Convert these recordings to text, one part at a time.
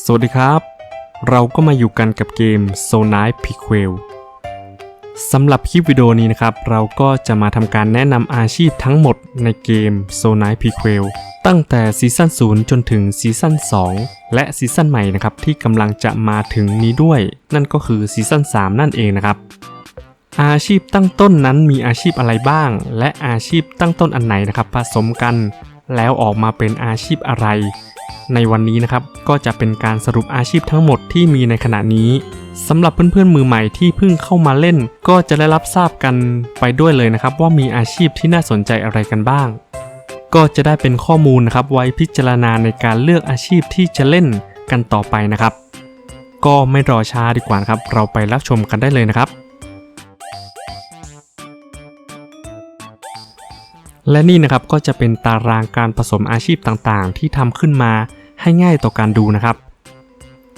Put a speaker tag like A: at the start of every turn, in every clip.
A: สวัสดีครับ เราก็มาอยู่กันกับเกม s o n i p i q u e l สำหรับคลิปวิดีโอนี้นะครับ เราก็จะมาทำการแนะนำอาชีพทั้งหมดในเกม s o n i p i q u e l ตั้งแต่ซีซั่น0 จนถึงซีซั่น2 และซีซั่นใหม่นะครับที่กำลังจะมาถึงนี้ด้วย นั่นก็คือซีซั่น3 นั่นเองนะครับอาชีพตั้งต้นนั้นมีอาชีพอะไรบ้าง และอาชีพตั้งต้นอันไหนนะครับ ผสมกัน แล้วออกมาเป็นอาชีพอะไร ในวันนี้นะครับก็จะเป็นการสรุปอาชีพทั้งหมดที่มีในขณะนี้สำหรับเพื่อนๆมือใหม่ที่เพิ่งเข้ามาเล่น ก็จะได้รับทราบกันไปด้วยเลยนะครับ ว่ามีอาชีพที่น่าสนใจอะไรกันบ้าง ก็จะได้เป็นข้อมูลนะครับไว้พิจารณาในการเลือกอาชีพที่จะเล่นกันต่อไปนะครับ ก็ไม่รอช้าดีกว่าครับ เราไปรับชมกันได้เลยนะครับ และนี่นะครับก็จะเป็นตารางการผสมอาชีพต่างๆ ที่ทำขึ้นมาให้ง่ายต่อการดูนะครับ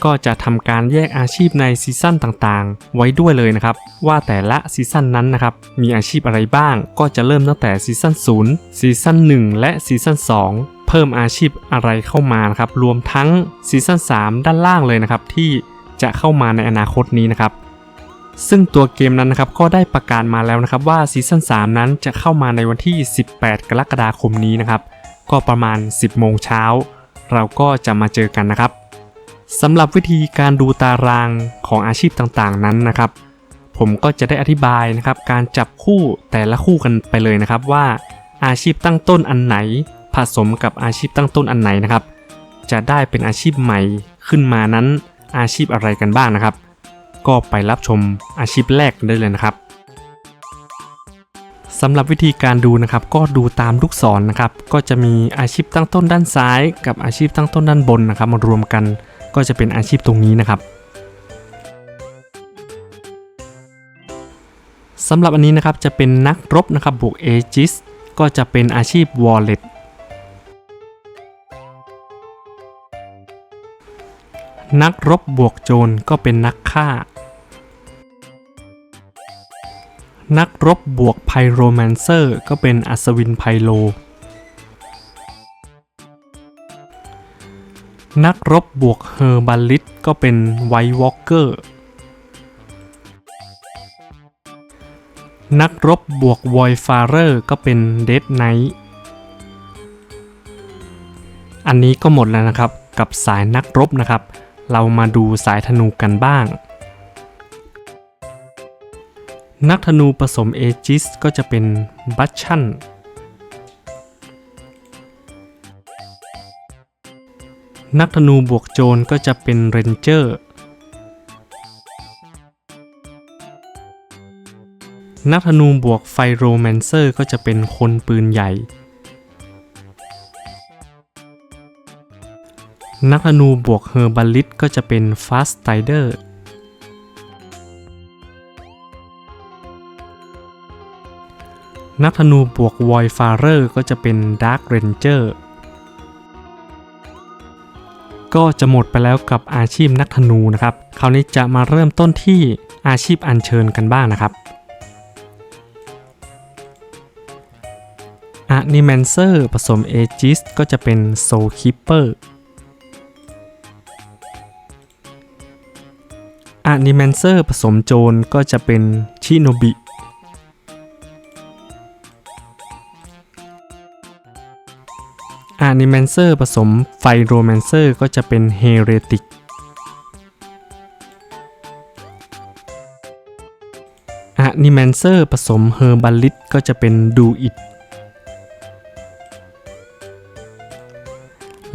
A: ก็จะทำการแยกอาชีพในซีซั่นต่างๆ ไว้ด้วยเลยนะครับ ว่าแต่ละซีซั่นนั้นนะครับมีอาชีพอะไรบ้าง ก็จะเริ่มตั้งแต่ซีซั่น0ซีซั่น1 และซีซั่น2 เพิ่มอาชีพอะไรเข้ามานะครับรวมทั้งซีซั่น3 ด้านล่างเลยนะครับที่จะเข้ามาในอนาคตนี้นะครับ ซึ่งตัวเกมนั้นนะครับก็ได้ประกาศมาแล้วนะครับว่าซีซั่น3นั้นจะเข้ามาในวันที่ 18 กรกฎาคมนี้นะครับ ก็ประมาณ 10 โมงเช้า เราก็จะมาเจอกันนะครับสำหรับวิธีการดูตารางของอาชีพต่างๆนั้นนะครับ ผมก็จะได้อธิบายนะครับ การจับคู่แต่ละคู่กันไปเลยนะครับ ว่าอาชีพตั้งต้นอันไหน ผสมกับอาชีพตั้งต้นอันไหนนะครับ จะได้เป็นอาชีพใหม่ขึ้นมานั้นอาชีพอะไรกันบ้างนะครับ ก็ไปรับชมอาชีพแรกกันได้เลยนะครับสำหรับวิธีการดูนะครับ ก็ดูตามลูกศรนนะครับ ก็จะมีอาชีพตั้งต้นด้านซ้าย กับอาชีพตั้งต้นด้านบนนะครับมารวมกันก็จะเป็นอาชีพตรงนี้นะครับสำหรับอันนี้นะครับจะเป็นนักรบนะครับบวกเอจิสก็จะเป็นอาชีพวอลเล็ตนักรบบวกโจรก็เป็นนักฆ่า นักรบบวกไพโรแมนเซอร์ ก็เป็นอัศวินไพโล นักรบบวกเฮอร์บัลลิสก็เป็นไวท์วอล์กเกอร์ นักรบบวกวอยฟาเรอร์ก็เป็นเดดไนท์ อันนี้ก็หมดแล้วนะครับกับสายนักรบนะครับ เรามาดูสายธนูกันบ้าง นักธนูผสมเอจิสก็จะเป็นบัชชันนักธนูบวกโจรก็จะเป็นเรนเจอร์ นักธนูบวกไฟโรแมนเซอร์ก็จะเป็นคนปืนใหญ่ นักธนูบวกเฮอร์บัลลิสก็จะเป็นฟาสไตเดอร์ นักธนูบวกวอยฟาเรอร์ก็จะเป็นดาร์ r เรนเจอร์ก็จะหมดไปแล้วกับอาชีพนักธนูนะครับ คราวนี้จะมาเริ่มต้นที่อาชีพอัญเชิญกันบ้างนะครับอะนิแมนเซอร์ผสมเอจิสก็จะเป็นโซคิปเปอร์อะนิแมนเซอร์ผสมโจรก็จะเป็นชิโนบิ อะนิแมนเซอร์ผสมไฟโรแมนเซอร์ก็จะเป็นเฮเรติกอะนิแมนเซอร์ผสมเฮอร์บัลลิสก็จะเป็นดูอิด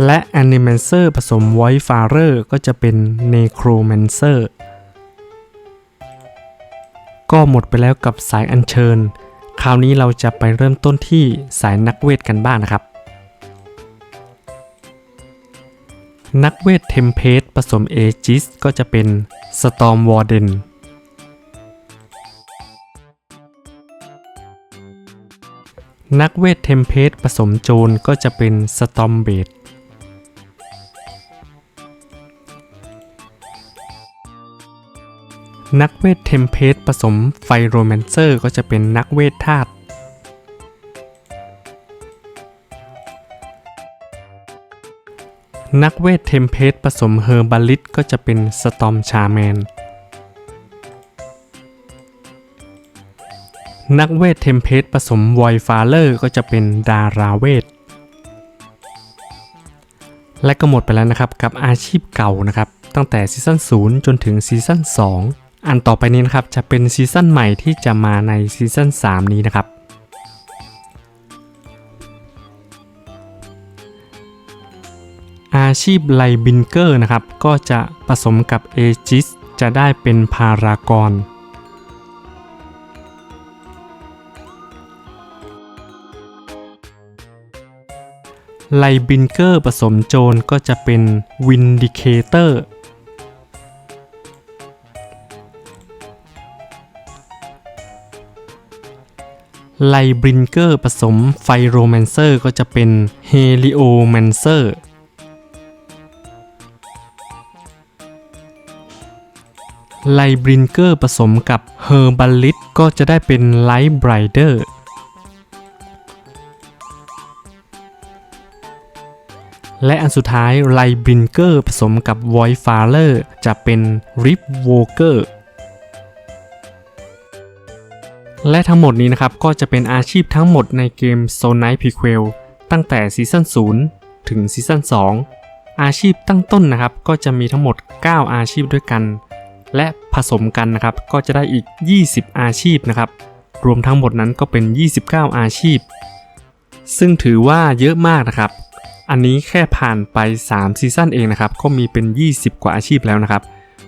A: และ a n i m a n c e r ผสม Void Farer ก็จะเป็น Necromancer ก็หมดไปแล้วกับสายอัญเชิญ คราวนี้เราจะไปเริ่มต้นที่สายนักเวทกันบ้างนะครับ นักเวทเทมเพสผสมเอจิสก็จะเป็น Storm Warden นักเวทเทมเพสผสมโจรก็จะเป็น Storm b a d นักเวทเทมเพสผสมไฟโรแมนเซอร์ก็จะเป็นนักเวทธาตุ นักเวทเทมเพสผสมเฮอร์บาลิสก็จะเป็นสตอมชาแมน นักเวทเทมเพสผสมไวฟาเลอร์ก็จะเป็นดาราเวท และก็หมดไปแล้วนะครับกับอาชีพเก่านะครับ ตั้งแต่ซีซั่น0 จนถึงซีซั่น2 อันต่อไปนี้นะครับจะเป็นซีซั่นใหม่ที่จะมาในซีซั่น3 นี้นะครับ อาชีพไลบินเกอร์นะครับ ก็จะผสมกับเอจิสจะได้เป็นพารากอนไลบินเกอร์ผสมโจรก็จะเป็นวินดิเคเตอร์ไลบรินเกอร์ผสมไฟโรแมนเซอร์ก็จะเป็นเฮลิโอแมนเซอร์ ไลบรินเกอร์ผสมกับเฮอร์บัลลิสก็จะได้เป็นไลท์ไบรเดอร์และอันสุดท้ายไลบรินเกอร์ผสมกับวอยฟาเลอร์จะเป็นริปโวเกอร์และทั้งหมดนี้นะครับ ก็จะเป็นอาชีพทั้งหมดในเกม s o n i g h t Prequel ตั้งแต่ซีซั่น0ถึงซีซั่น2อาชีพตั้งต้นนะครับ ก็จะมีทั้งหมด 9 อาชีพด้วยกัน และผสมกันนะครับก็จะได้อีก 20 อาชีพนะครับรวมทั้งหมดนั้นก็เป็น 29 อาชีพ ซึ่งถือว่าเยอะมากนะครับ อันนี้แค่ผ่านไป 3 ซีซั่นเองนะครับก็มีเป็น 20 กว่าอาชีพแล้วนะครับ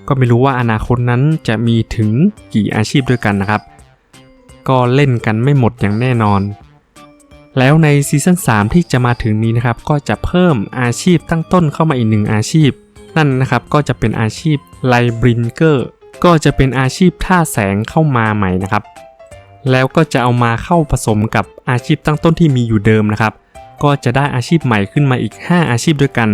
A: ก็ไม่รู้ว่าอนาคตนั้นจะมีถึงกี่อาชีพด้วยกันนะครับ ก็เล่นกันไม่หมดอย่างแน่นอน แล้วในซีซั่น3ที่จะมาถึงนี้นะครับก็จะเพิ่มอาชีพตั้งต้นเข้ามาอีกหนึ่งอาชีพ นั่นนะครับก็จะเป็นอาชีพไลบรินเกอร์ก็จะเป็นอาชีพท่าแสงเข้ามาใหม่นะครับ แล้วก็จะเอามาเข้าผสมกับอาชีพตั้งต้นที่มีอยู่เดิมนะครับ ก็จะได้อาชีพใหม่ขึ้นมาอีก 5 อาชีพด้วยกัน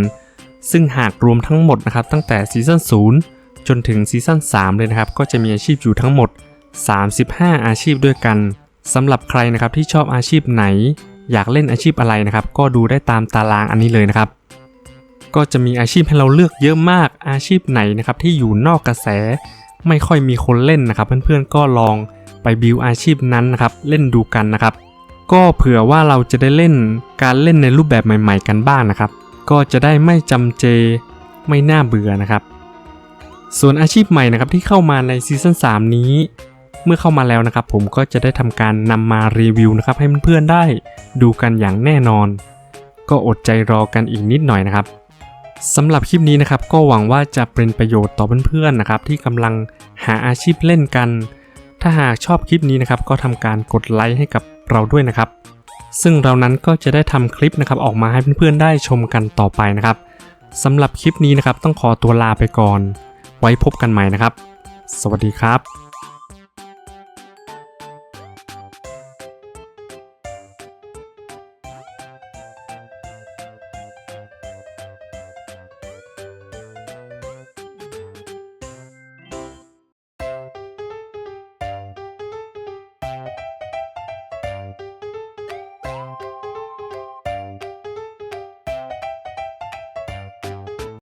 A: ซึ่งหากรวมทั้งหมดนะครับตั้งแต่ซีซั่น0จนถึงซีซั่น3เลยนะครับก็จะมีอาชีพอยู่ทั้งหมด 35 อาชีพด้วยกันสำหรับใครนะครับที่ชอบอาชีพไหน อยากเล่นอาชีพอะไรนะครับ ก็ดูได้ตามตารางอันนี้เลยนะครับ ก็จะมีอาชีพให้เราเลือกเยอะมากอาชีพไหนนะครับที่อยู่นอกกระแส ไม่ค่อยมีคนเล่นนะครับเพื่อนๆก็ลองไปบิวอาชีพนั้นนะครับเล่นดูกันนะครับ ก็เผื่อว่าเราจะได้เล่นการเล่นในรูปแบบใหม่ ๆ กันบ้างนะครับ ก็จะได้ไม่จำเจไม่น่าเบื่อนะครับ ส่วนอาชีพใหม่นะครับที่เข้ามาในซีซั่น3นี้ เมื่อเข้ามาแล้วนะครับ ผมก็จะได้ทำการนำมารีวิวนะครับให้เพื่อนๆได้ดูกันอย่างแน่นอน ก็อดใจรอกันอีกนิดหน่อยนะครับ สำหรับคลิปนี้นะครับก็หวังว่าจะเป็นประโยชน์ต่อเพื่อนๆนะครับที่กำลังหาอาชีพเล่นกัน ถ้าหากชอบคลิปนี้นะครับก็ทำการกดไลค์ให้กับเราด้วยนะครับ ซึ่งเรานั้นก็จะได้ทำคลิปนะครับออกมาให้เพื่อนๆได้ชมกันต่อไปนะครับสำหรับคลิปนี้นะครับต้องขอตัวลาไปก่อน ไว้พบกันใหม่นะครับ สวัสดีครับ